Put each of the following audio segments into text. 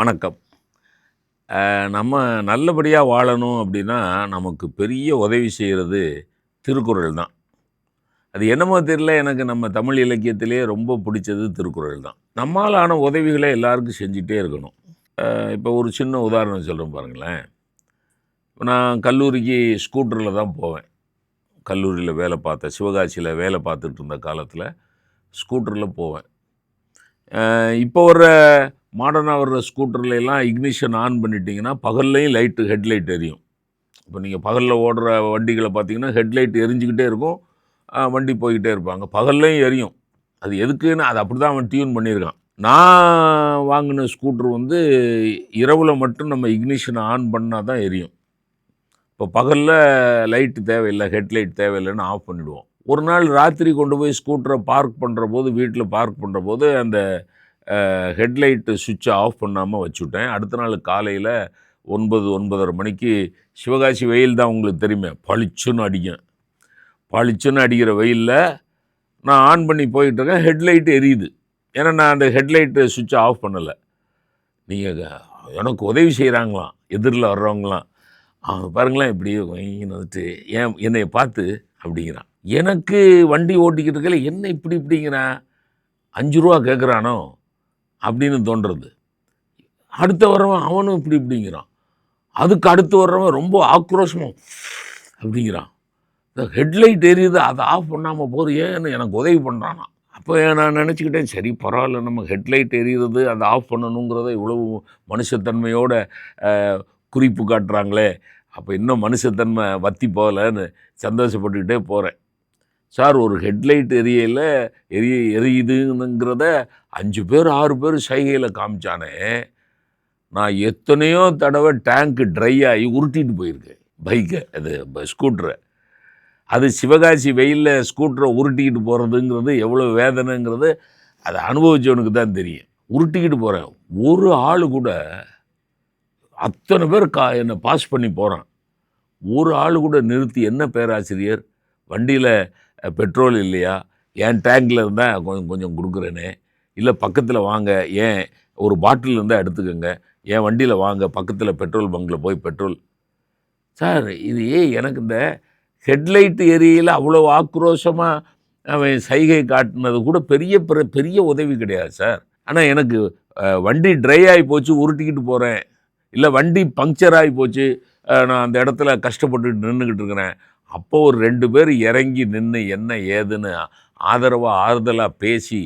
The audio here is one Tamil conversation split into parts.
வணக்கம். நம்ம நல்லபடியாக வாழணும் அப்படின்னா நமக்கு பெரிய உதவி செய்கிறது திருக்குறள் தான். அது என்னமோ தெரியல எனக்கு நம்ம தமிழ் இலக்கியத்திலே ரொம்ப பிடிச்சது திருக்குறள் தான். நம்மால் ஆன உதவிகளை எல்லாருக்கும் செஞ்சிட்டே இருக்கணும். இப்போ ஒரு சின்ன உதாரணம் சொல்கிறேன் பாருங்களேன். நான் கல்லூரிக்கு ஸ்கூட்டரில் தான் போவேன். கல்லூரியில் வேலை பார்த்தேன் சிவகாசியில் வேலை பார்த்துட்டு இருந்த காலத்தில் ஸ்கூட்டரில் போவேன். இப்போ ஒரு மாடர்னாக வர்ற ஸ்கூட்டர்லாம் இக்னிஷன் ஆன் பண்ணிட்டீங்கன்னா பகல்லையும் லைட்டு ஹெட்லைட் எரியும். இப்போ நீங்கள் பகலில் ஓடுற வண்டிகளை பார்த்தீங்கன்னா ஹெட்லைட் எரிஞ்சுக்கிட்டே இருக்கும். வண்டி போய்கிட்டே இருப்பாங்க. பகல்லையும் எரியும். அது எதுக்குன்னு அது அப்படி தான் அவன் டியூன் பண்ணியிருக்கான். நான் வாங்கின ஸ்கூட்டர் வந்து இரவில் மட்டும் நம்ம இக்னிஷனை ஆன் பண்ணால் தான் எரியும். இப்போ பகலில் லைட்டு தேவையில்லை ஹெட்லைட் தேவையில்லைன்னு ஆஃப் பண்ணிவிடுவோம் ஒரு நாள் ராத்திரி கொண்டு போய் ஸ்கூட்டரை பார்க் பண்ணுற போது வீட்டில் பார்க் பண்ணுற போது அந்த ஹெட்லைட்டு சுவிட்சை ஆஃப் பண்ணாமல் வச்சுவிட்டேன் அடுத்த நாள் காலையில் ஒன்பது ஒன்பதரை மணிக்கு சிவகாசி வெயில் தான் உங்களுக்கு தெரியுமே பளிச்சுன்னு அடிக்கும். பளிச்சுன்னு அடிக்கிற வெயிலில் நான் ஆன் பண்ணி போயிட்டுருக்கேன் ஹெட்லைட் எரியுது. ஏன்னா நான் அந்த ஹெட்லைட்டு சுவிட்சை ஆஃப் பண்ணலை. நீங்கள் எனக்கு உதவி செய்கிறாங்களாம் எதிரில் வர்றவங்களாம். அவங்க பாருங்களேன் இப்படி வந்துட்டு ஏன் என்னை பார்த்து அப்படிங்கிறான். எனக்கு வண்டி ஓட்டிக்கிட்டு இருக்கல என்ன இப்படி இப்படிங்கிறான் அஞ்சு ரூபா கேட்குறானோ அப்படின்னு தோன்றுறது அடுத்த வர்றவன் அவனும் இப்படி இப்படிங்கிறான். அதுக்கு அடுத்து வர்றவன் ரொம்ப ஆக்ரோஷமும் அப்படிங்கிறான். இந்த ஹெட்லைட் எரியுது அதை ஆஃப் பண்ணாமல் போது ஏன்னு எனக்கு உதவி பண்ணுறானா அப்போ நான் நினச்சிக்கிட்டேன் சரி பரவாயில்ல நம்ம ஹெட்லைட் எரியுறது அதை ஆஃப் பண்ணணுங்கிறத இவ்வளவு மனுஷத்தன்மையோட குறிப்பு காட்டுறாங்களே. அப்போ இன்னும் மனுஷத்தன்மை வத்தி போகலன்னு சந்தோஷப்பட்டுக்கிட்டே போகிறேன் சார் ஒரு ஹெட்லைட் எரியல எரிய எரியுதுங்கிறத அஞ்சு பேர் ஆறு பேர் சைகையில் காமிச்சானே நான் எத்தனையோ தடவை டேங்க்கு ட்ரை ஆகி உருட்டிட்டு போயிருக்கேன். பைக்கை அது ஸ்கூட்டரை அது சிவகாசி வெயிலில் ஸ்கூட்டரை உருட்டிக்கிட்டு போகிறதுங்கிறது எவ்வளோ வேதனைங்கிறது அதை அனுபவித்தவனுக்கு தான் தெரியும். உருட்டிக்கிட்டு போகிறேன் ஒரு ஆள் கூட அத்தனை பேர் கா என்னை பாஸ் பண்ணி போகிறான் ஒரு ஆள் கூட நிறுத்தி என்ன பேராசிரியர்? வண்டியில் பெட்ரோல் இல்லையா? ஏன் டேங்கில் இருந்தால் கொஞ்சம் கொஞ்சம் கொடுக்குறேனே. இல்லை பக்கத்தில் வாங்க ஏன் ஒரு பாட்டில் இருந்தால் எடுத்துக்கோங்க. என் வண்டியில் வாங்க பக்கத்தில் பெட்ரோல் பங்கில் போய் பெட்ரோல் சார் இது ஏன் எனக்கு இந்த ஹெட்லைட்டு ஏரியில் அவ்வளோ ஆக்ரோஷமாக அவன் சைகை காட்டினது கூட பெரிய பெரிய- பெரிய உதவி கிடையாது சார். ஆனால் எனக்கு வண்டி ட்ரை ஆகி போச்சு உருட்டிக்கிட்டு போகிறேன் இல்லை வண்டி பங்க்சர் ஆகி போச்சு. நான் அந்த இடத்துல கஷ்டப்பட்டுட்டு நின்றுக்கிட்டு இருக்கிறேன். அப்போ ஒரு ரெண்டு பேர் இறங்கி நின்று என்ன ஏதுன்னு ஆதரவாக ஆறுதலாக பேசி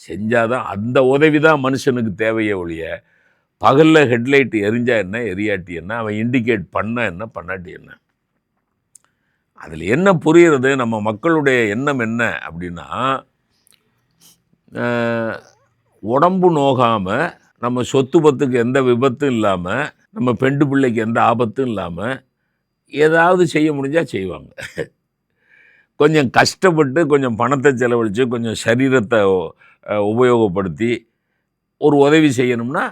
செஞ்சாதான் அந்த உதவி தான் மனுஷனுக்கு தேவையே ஒழிய பகலில் ஹெட்லைட் எரிஞ்சா என்ன எரியாட்டி என்ன அவன் இண்டிகேட் பண்ண என்ன பண்ணாட்டி என்ன? அதில் என்ன புரிகிறது நம்ம மக்களுடைய எண்ணம் என்ன அப்படின்னா உடம்பு நோகாமல் நம்ம சொத்து பத்துக்கு எந்த விபத்தும் இல்லாமல் நம்ம பெண்டு பிள்ளைக்கு எந்த ஆபத்தும் இல்லாமல் ஏதாவது செய்ய முடிஞ்சால் செய்வாங்க. கொஞ்சம் கஷ்டப்பட்டு கொஞ்சம் பணத்தை செலவழித்து கொஞ்சம் சரீரத்தை உபயோகப்படுத்தி ஒரு உதவி செய்யணும்னா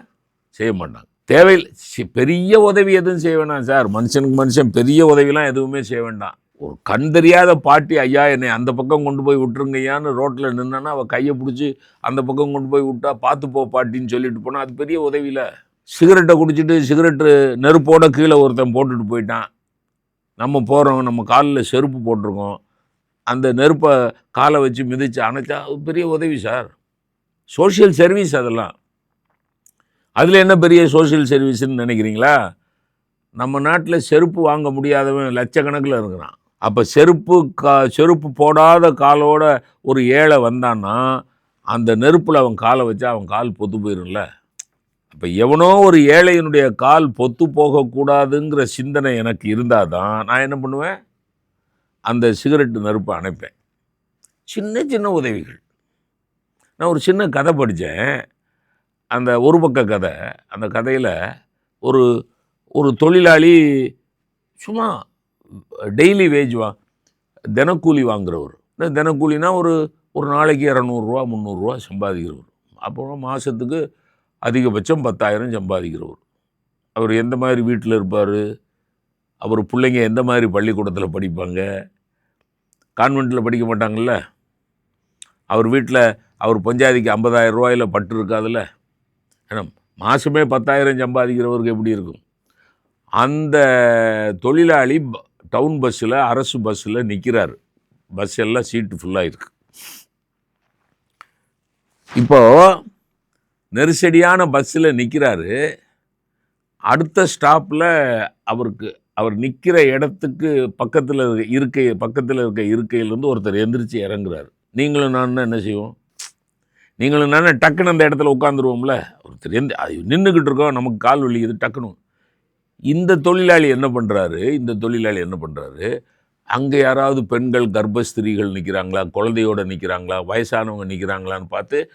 செய்ய மாட்டாங்க. தேவையில்லை. பெரிய உதவி எதுவும் செய்ய வேண்டாம் சார். மனுஷனுக்கு மனுஷன் பெரிய உதவிலாம் எதுவுமே செய்ய வேண்டாம். ஒரு கண் தெரியாத பாட்டி ஐயா என்னை அந்த பக்கம் கொண்டு போய் விட்டுருங்கய்யான்னு ரோட்டில் நின்னான்னா அவள் கையை பிடிச்சி அந்த பக்கம் கொண்டு போய் விட்டா பார்த்து போ பாட்டின்னு சொல்லிட்டு போனால் அது பெரிய உதவியில். சிகரெட்டை குடிச்சிட்டு சிகரெட்டு நெருப்போட கீழே ஒருத்தன் போட்டுட்டு போயிட்டான். நம்ம போகிறோம் நம்ம காலில் செருப்பு போட்டிருக்கோம். அந்த நெருப்பை காலை வச்சு மிதித்து அணைச்சா அது பெரிய உதவி சார். சோஷியல் சர்வீஸ் அதெல்லாம். அதில் என்ன பெரிய சோஷியல் சர்வீஸ்ன்னு நினைக்கிறீங்களா? நம்ம நாட்டில் செருப்பு வாங்க முடியாதவன் லட்சக்கணக்கில் இருக்கிறான். அப்போ செருப்பு கா செருப்பு போடாத காலோட ஒரு ஏழை வந்தான்னா அந்த நெருப்பில் அவன் காலை வச்சா அவன் கால் பொத்து போயிடும்ல இப்போ எவனோ ஒரு ஏழையினுடைய கால் பொத்து போகக்கூடாதுங்கிற சிந்தனை எனக்கு இருந்தால் தான் நான் என்ன பண்ணுவேன்? அந்த சிகரெட்டு நெருப்பை அணைப்பேன். சின்ன சின்ன உதவிகள். நான் ஒரு சின்ன கதை படித்தேன். அந்த ஒரு பக்க கதை அந்த கதையில் ஒரு ஒரு தொழிலாளி சும்மா டெய்லி வேஜ் வா தினக்கூலி வாங்குறவர். இந்த தினக்கூலினா ஒரு ஒரு நாளைக்கு இரநூறுவா முந்நூறுரூவா சம்பாதிக்கிறவர். அப்புறம் மாதத்துக்கு அதிகபட்சம் பத்தாயிரம் சம்பாதிக்கிறவர். அவர் எந்த மாதிரி வீட்டில் இருப்பார்? அவர் பிள்ளைங்க எந்த மாதிரி பள்ளிக்கூடத்தில் படிப்பாங்க? கான்வெண்ட்டில் படிக்க மாட்டாங்கல்ல? அவர் வீட்டில் அவர் பஞ்சாயத்துக்கு ஐம்பதாயிரம் ரூபாயில் பட்டு இருக்காதுல்ல? ஏன்னா மாதமே பத்தாயிரம் சம்பாதிக்கிறவருக்கு எப்படி இருக்கும்? அந்த தொழிலாளி டவுன் பஸ்ஸில் அரசு பஸ்ஸில் நிற்கிறாரு பஸ் எல்லாம் சீட்டு ஃபுல்லாக இருக்குது இப்போது நெரிசடியான பஸ்ஸில் நிற்கிறாரு அடுத்த ஸ்டாப்பில் அவருக்கு அவர் நிற்கிற இடத்துக்கு பக்கத்தில் இருக்க இருக்கை பக்கத்தில் இருக்க இருக்கையிலேருந்து ஒருத்தர் எந்திரிச்சு இறங்குறாரு. நீங்களும் நான் என்ன செய்வோம்? நீங்களும் நான் டக்குன்னு அந்த இடத்துல உட்காந்துருவோம்ல ஒருத்தர் எந்த நின்றுக்கிட்டு இருக்கோம் நமக்கு கால் வலிக்குது டக்குனு இந்த தொழிலாளி என்ன பண்ணுறாரு இந்த தொழிலாளி என்ன பண்ணுறாரு அங்கே யாராவது பெண்கள் கர்ப்பஸ்திரீகள் நிற்கிறாங்களா குழந்தையோட நிற்கிறாங்களா வயசானவங்க நிற்கிறாங்களான்னு பார்த்து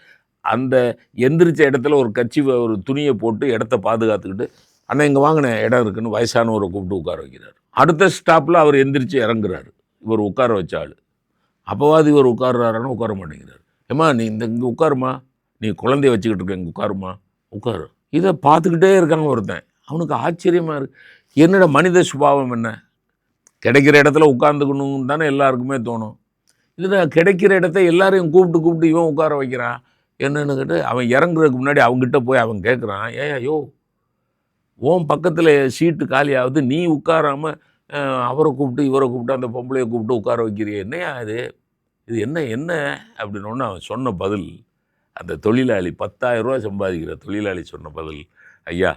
அந்த எந்திரிச்ச இடத்துல ஒரு கட்சி ஒரு துணியை போட்டு இடத்த பாதுகாத்துக்கிட்டு அண்ணா இங்கே வாங்கின இடம் இருக்குன்னு வயசானவரை கூப்பிட்டு உட்கார வைக்கிறார். அடுத்த ஸ்டாப்பில் அவர் எந்திரிச்சு இறங்குறாரு. இவர் உட்கார வச்ச ஆள். அப்போவாது இவர் உட்காருறாருன்னு உட்கார மாட்டேங்கிறார். ஏம்மா நீ இந்த இங்கே உட்காருமா? நீ குழந்தைய வச்சுக்கிட்டு இருக்க இங்கே உட்காருமா? உட்காரு. இதை பார்த்துக்கிட்டே இருக்காங்க ஒருத்தன். அவனுக்கு ஆச்சரியமாக இருக்கு. என்னோட மனித சுபாவம் என்ன? கிடைக்கிற இடத்துல உட்காந்துக்கணும் தானே எல்லாருக்குமே தோணும். இதில் கிடைக்கிற இடத்த எல்லாரையும் கூப்பிட்டு கூப்பிட்டு இவன் உட்கார வைக்கிறான். என்னென்னு கேட்டு அவன் இறங்குறதுக்கு முன்னாடி அவங்ககிட்ட போய் அவன் கேட்குறான் ஏ ஐயோ உன் பக்கத்தில் சீட்டு காலியாகுது நீ உட்காராமல் அவரை கூப்பிட்டு இவரை கூப்பிட்டு அந்த பொம்பளையை கூப்பிட்டு உட்கார வைக்கிறியே என்னையா இது? இது என்ன என்ன? அப்படின்னு அவன் சொன்ன பதில் அந்த தொழிலாளி 10000 ரூபா சம்பாதிக்கிற தொழிலாளி சொன்ன பதில் ஐயா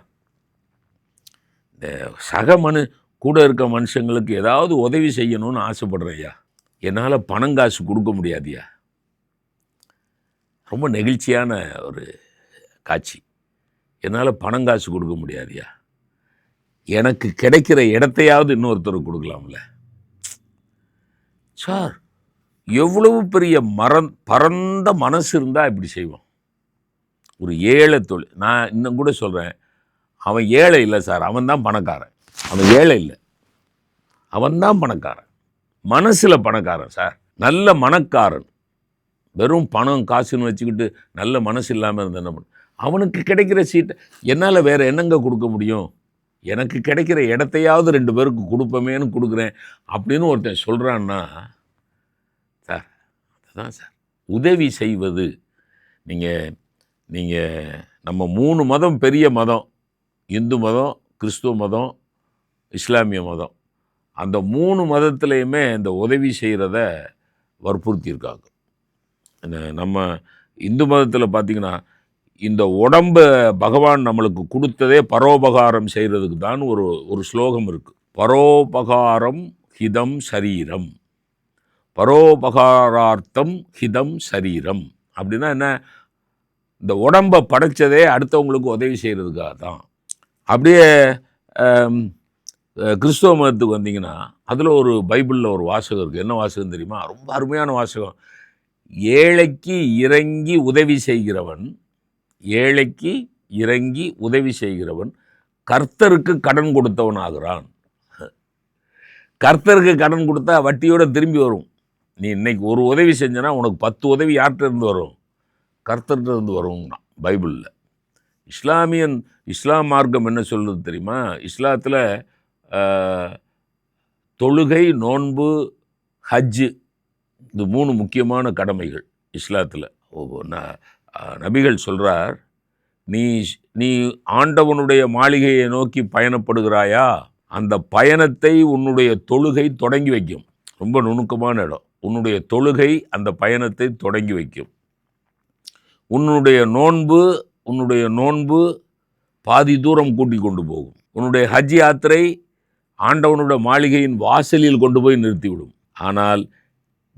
இந்த சக மனு கூட இருக்க மனுஷங்களுக்கு ஏதாவது உதவி செய்யணும்னு ஆசைப்படுறேன் ஐயா. என்னால் பணம் காசு கொடுக்க முடியாதியா ரொம்ப நெகிழ்ச்சியான ஒரு காட்சி. என்னால் பணம் காசு கொடுக்க முடியாதியா எனக்கு கிடைக்கிற இடத்தையாவது இன்னொருத்தருக்கு கொடுக்கலாம்ல. சார் எவ்வளவு பெரிய மரம் பரந்த மனசு இருந்தால் இப்படி செய்வோம். ஒரு ஏழை தொழில் நான் இன்னும் கூட சொல்கிறேன் அவன் ஏழை இல்லை சார் அவன் தான் பணக்காரன். அவன் ஏழை இல்லை. அவன் தான் பணக்காரன். மனசில் பணக்காரன் சார். நல்ல மனக்காரன். வெறும் பணம் காசுன்னு வச்சுக்கிட்டு நல்ல மனசு இல்லாமல் இருந்த என்ன பண்ண அவனுக்கு கிடைக்கிற சீட்டை என்னால் வேறு என்னங்க கொடுக்க முடியும்? எனக்கு கிடைக்கிற இடத்தையாவது ரெண்டு பேருக்கு கொடுப்பமேன்னு கொடுக்குறேன் அப்படின்னு ஒருத்தன் சொல்கிறான்னா சார் அதுதான் சார். உதவி செய்வது. நீங்கள் நீங்கள் நம்ம மூணு மதம் பெரிய மதம். இந்து மதம் கிறிஸ்துவ மதம் இஸ்லாமிய மதம். அந்த மூணு மதத்துலேயுமே இந்த உதவி செய்கிறத வற்புறுத்தியிருக்காங்க. நம்ம இந்து மதத்தில் பார்த்திங்கன்னா இந்த உடம்பை பகவான் நம்மளுக்கு கொடுத்ததே பரோபகாரம் செய்கிறதுக்கு தான் ஒரு ஒரு ஸ்லோகம் இருக்குது பரோபகாரம் ஹிதம் சரீரம். பரோபகாரார்த்தம் ஹிதம் சரீரம். அப்படின்னா என்ன இந்த உடம்பை படைச்சதே அடுத்தவங்களுக்கு உதவி செய்கிறதுக்காக தான். அப்படியே கிறிஸ்துவ மதத்துக்கு வந்தீங்கன்னா அதில் ஒரு பைபிளில் ஒரு வாசகம் இருக்குது என்ன வாசகம் தெரியுமா? ரொம்ப அருமையான வாசகம். ஏழைக்கு இறங்கி உதவி செய்கிறவன் ஏழைக்கு இறங்கி உதவி செய்கிறவன் கர்த்தருக்கு கடன் கொடுத்தவன் ஆகிறான் கர்த்தருக்கு கடன் கொடுத்தா வட்டியோட திரும்பி வரும். நீ இன்னைக்கு ஒரு உதவி செஞ்சனா உனக்கு பத்து உதவி யார்கிட்ட இருந்து வரும்? கர்த்தர்கிட்ட இருந்து வரும்னா பைபிளில். இஸ்லாமியன் இஸ்லாம் மார்க்கம் என்ன சொல்லுது தெரியுமா? இஸ்லாத்தில் தொழுகை நோன்பு ஹஜ்ஜு இது மூணு முக்கியமான கடமைகள் இஸ்லாத்தில். நபிகள் சொல்கிறார் நீ நீ ஆண்டவனுடைய மாளிகையை நோக்கி பயணப்படுகிறாயா? அந்த பயணத்தை உன்னுடைய தொழுகை தொடங்கி வைக்கும். ரொம்ப நுணுக்கமான இடம். உன்னுடைய தொழுகை அந்த பயணத்தை தொடங்கி வைக்கும். உன்னுடைய நோன்பு உன்னுடைய நோன்பு பாதி தூரம் கூட்டி கொண்டு போகும். உன்னுடைய ஹஜ் யாத்திரை ஆண்டவனுடைய மாளிகையின் வாசலில் கொண்டு போய் நிறுத்திவிடும். ஆனால்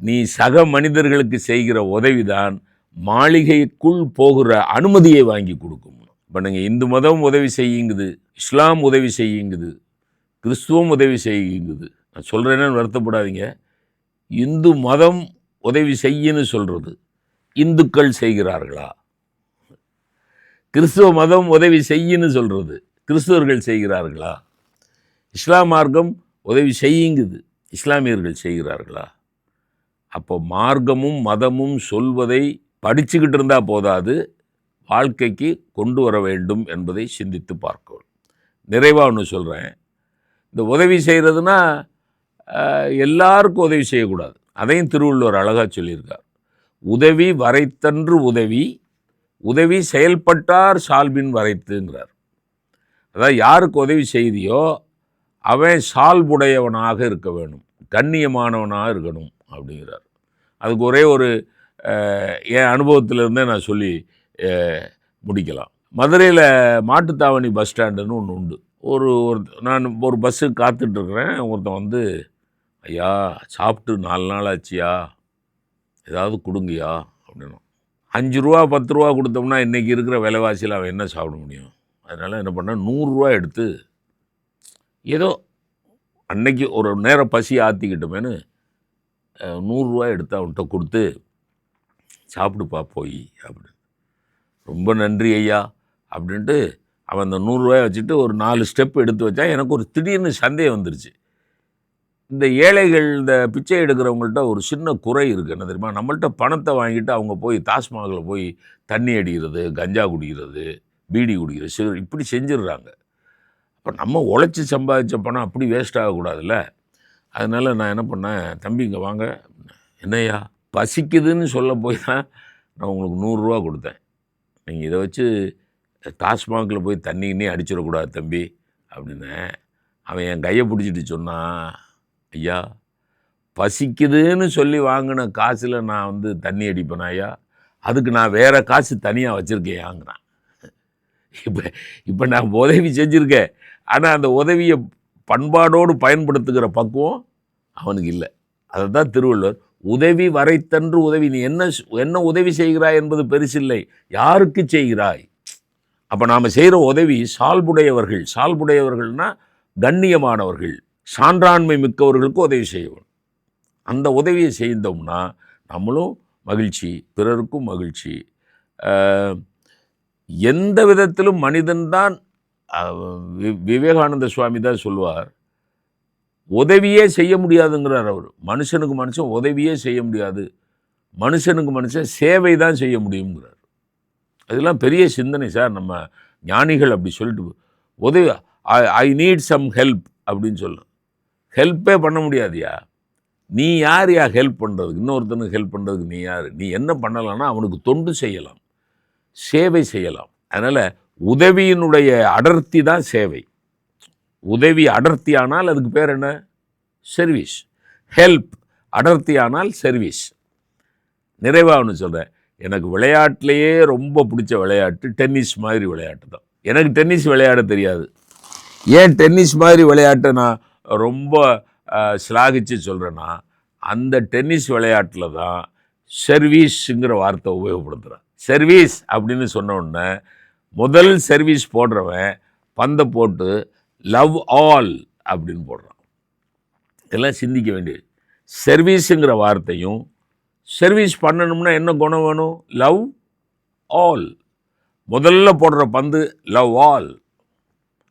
நீ சக மனிதர்களுக்கு செய்கிற உதவிதான் மாளிகைக்குள் போகிற அனுமதியை வாங்கி கொடுக்கும். இப்போ நீங்கள் இந்து மதம் உதவி செய்யுங்குது இஸ்லாம் உதவி செய்யுங்குது கிறிஸ்துவம் உதவி செய்யுங்குது. நான் சொல்கிறேன்னு வருத்தப்படாதீங்க. இந்து மதம் உதவி செய்யுன்னு சொல்கிறது இந்துக்கள் செய்கிறார்களா? கிறிஸ்துவ மதம் உதவி செய்யுன்னு சொல்கிறது கிறிஸ்துவர்கள் செய்கிறார்களா? இஸ்லாம் மார்க்கம் உதவி செய்யுங்குது இஸ்லாமியர்கள் செய்கிறார்களா? அப்போ மார்க்கமும் மதமும் சொல்வதை படிச்சுக்கிட்டு இருந்தால் போதாது. வாழ்க்கைக்கு கொண்டு வர வேண்டும் என்பதை சிந்தித்து பார்க்கணும் நிறைவாக ஒன்று சொல்கிறேன் இந்த உதவி செய்கிறதுனா எல்லாருக்கும் உதவி செய்யக்கூடாது. அதையும் திருவள்ளுவர் அழகாக சொல்லியிருக்கார். உதவி வரைத்தன்று உதவி உதவி செயல்பட்டார் சால்பின் வரைத்துங்கிறார். அதாவது யாருக்கு உதவி செய்தியோ அவன் சால்புடையவனாக இருக்க வேணும். கண்ணியமானவனாக இருக்கணும். அப்படிங்கிறார். அதுக்கு ஒரே ஒரு என் அனுபவத்திலிருந்தே நான் சொல்லி முடிக்கலாம். மதுரையில் மாட்டுத்தாவணி பஸ் ஸ்டாண்டுன்னு ஒன்று உண்டு. ஒரு ஒரு நான் ஒரு பஸ்ஸு காத்துட்ருக்குறேன். ஒருத்தன் வந்து ஐயா சாப்பிட்டு நாலு நாள் ஆச்சியா? ஏதாவது கொடுங்கய்யா? அப்படின்னா அஞ்சு ரூபா பத்து ரூபா கொடுத்தோம்னா இன்றைக்கி இருக்கிற விலைவாசியில் அவன் என்ன சாப்பிட முடியும்? அதனால் என்ன பண்ணால் நூறுரூவா எடுத்து ஏதோ அன்னைக்கு ஒரு நேரம் பசி ஆற்றிக்கிட்டோமேனு நூறுரூவா எடுத்து அவன்கிட்ட கொடுத்து சாப்பிடுப்பா போய் அப்படின்னு. ரொம்ப நன்றி ஐயா அப்படின்ட்டு அவன் அந்த நூறுரூவாயை வச்சுட்டு ஒரு நாலு ஸ்டெப் எடுத்து வச்சா எனக்கு ஒரு திடீர்னு சந்தேகம் வந்துருச்சு. இந்த ஏழைகள் இந்த பிச்சை எடுக்கிறவங்கள்ட்ட ஒரு சின்ன குறை இருக்குது என்ன தெரியுமா? நம்மள்ட்ட பணத்தை வாங்கிட்டு அவங்க போய் தாஸ்மாகில் போய் தண்ணி அடிக்கிறது கஞ்சா குடிக்கிறது பீடி குடிக்கிறது இப்படி செஞ்சிடுறாங்க. அப்போ நம்ம உழைச்சி சம்பாதிச்ச பணம் அப்படி வேஸ்ட் ஆகக்கூடாதுல்ல? அதனால் நான் என்ன பண்ணேன் தம்பி இங்கே வாங்க. என்னய்யா? பசிக்குதுன்னு சொல்ல போய் தான் நான் உங்களுக்கு நூறுரூவா கொடுத்தேன். நீங்கள் இதை வச்சு டாஸ்மாகில் போய் தண்ணி கிண்ணி அடிச்சிடக்கூடாது தம்பி அப்படின்னேன். அவன் என் கையை பிடிச்சிட்டு சொன்னான் ஐயா பசிக்குதுன்னு சொல்லி வாங்கின காசில் நான் வந்து தண்ணி அடிப்பேனா ஐயா? அதுக்கு நான் வேறு காசு தனியாக வச்சுருக்கேயாங்கிறான். இப்போ இப்போ நான் உதவி செஞ்சுருக்கேன். ஆனால் அந்த உதவியை பண்பாடோடு பயன்படுத்துகிற பக்குவம் அவனுக்கு இல்லை. அதை தான் திருவள்ளுவர். உதவி வரைத்தன்று உதவி. நீ என்ன என்ன உதவி செய்கிறாய் என்பது பெருசில்லை. யாருக்கு செய்கிறாய்? அப்போ நாம் செய்கிற உதவி சால்புடையவர்கள். சால்புடையவர்கள்னால் கண்ணியமானவர்கள். சான்றாண்மை மிக்கவர்களுக்கு உதவி செய்வோம். அந்த உதவியை செய்தோம்னா நம்மளும் மகிழ்ச்சி பிறருக்கும் மகிழ்ச்சி. எந்த விதத்திலும் மனிதன்தான் விவேகானந்த சுவாமி தான் சொல்லுவார் உதவியே செய்ய முடியாதுங்கிறார் அவர். மனுஷனுக்கு மனுஷன் உதவியே செய்ய முடியாது. மனுஷனுக்கு மனுஷன் சேவை தான் செய்ய முடியுங்கிறார் அதெல்லாம் பெரிய சிந்தனை சார். நம்ம ஞானிகள் அப்படி சொல்லிட்டு உதவி I I need some help அப்படின்னு சொல்லணும் ஹெல்ப்பே பண்ண முடியாதுயா? நீ யார் யா ஹெல்ப் பண்ணுறதுக்கு இன்னொருத்தனுக்கு ஹெல்ப் பண்ணுறதுக்கு நீ யார்? நீ என்ன பண்ணலான்னா அவனுக்கு தொண்டு செய்யலாம். சேவை செய்யலாம். அதனால் உதவியினுடைய அடர்த்தி தான் சேவை. உதவி அடர்த்தியானால் அதுக்கு பேர் என்ன? சர்வீஸ் ஹெல்ப் அடர்த்தியானால் சர்வீஸ் நிறைவாக ஒன்று சொல்கிறேன் எனக்கு விளையாட்டிலேயே ரொம்ப பிடிச்ச விளையாட்டு டென்னிஸ் மாதிரி விளையாட்டு தான். எனக்கு டென்னிஸ் விளையாட தெரியாது. ஏன் டென்னிஸ் மாதிரி விளையாட்டை நான் ரொம்ப சிலாகிச்சு சொல்கிறேன்னா அந்த டென்னிஸ் விளையாட்டில் தான் சர்வீஸுங்கிற வார்த்தை உபயோகப்படுத்துகிறேன் சர்வீஸ் அப்படின்னு சொன்ன உடனே முதல் சர்வீஸ் போடுறவன் பந்தை போட்டு லவ் ஆல் அப்படின்னு போடுறான். இதெல்லாம் சிந்திக்க வேண்டியது. சர்வீஸுங்கிற வார்த்தையும் சர்வீஸ் பண்ணணும்னா என்ன குணம் வேணும்? லவ் ஆல் முதல்ல போடுற பந்து லவ் ஆல்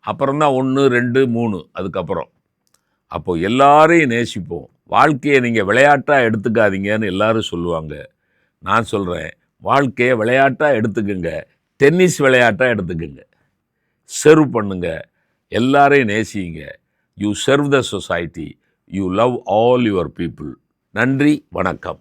அப்புறம்தான் ஒன்று ரெண்டு மூணு அதுக்கப்புறம். அப்போ எல்லாரையும் நேசிப்போம். வாழ்க்கையை நீங்கள் விளையாட்டாக எடுத்துக்காதீங்கன்னு எல்லாரும் சொல்லுவாங்க. நான் சொல்கிறேன் வாழ்க்கையை விளையாட்டாக எடுத்துக்கங்க. டென்னிஸ் விளையாட்டாக எடுத்துக்கோங்க. சர்வ் பண்ணுங்க. எல்லாரையும் நேசிங்க. You serve the society you love all your people நன்றி வணக்கம்.